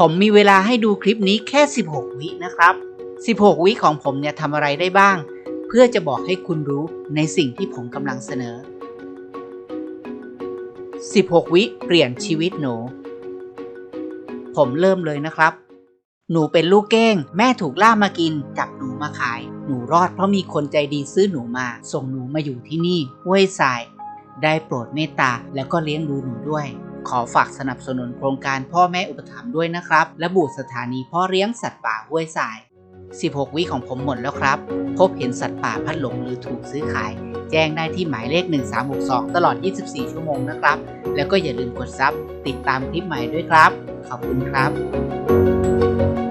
ผมมีเวลาให้ดูคลิปนี้แค่ 16 วินะครับ 16 วิของผมเนี่ยทำอะไรได้บ้าง เพื่อจะบอกให้คุณรู้ในสิ่งที่ผมกำลังเสนอ 16 วิเปลี่ยนชีวิตหนู ผมเริ่มเลยนะครับ หนูเป็นลูกเก้ง แม่ถูกล่ามากิน จับหนูมาขาย หนูรอดเพราะมีคนใจดีซื้อหนูมา ส่งหนูมาอยู่ที่นี่ห้วยทราย ได้โปรดเมตตาแล้วก็เลี้ยงดูหนูด้วย ขอฝากสนับสนุนโครงการพ่อแม่อุปถัมภ์ด้วยนะครับ และบูสถานีพ่อเลี้ยงสัตว์ป่าห้วยทราย 16 วิของผมหมดแล้วครับ พบเห็นสัตว์ป่าพัดหลงหรือถูกซื้อขาย แจ้งได้ที่หมายเลข 1362 ตลอด 24 ชั่วโมงนะครับ แล้วก็อย่าลืมกดซับติดตามคลิปใหม่ด้วยครับ ขอบคุณครับ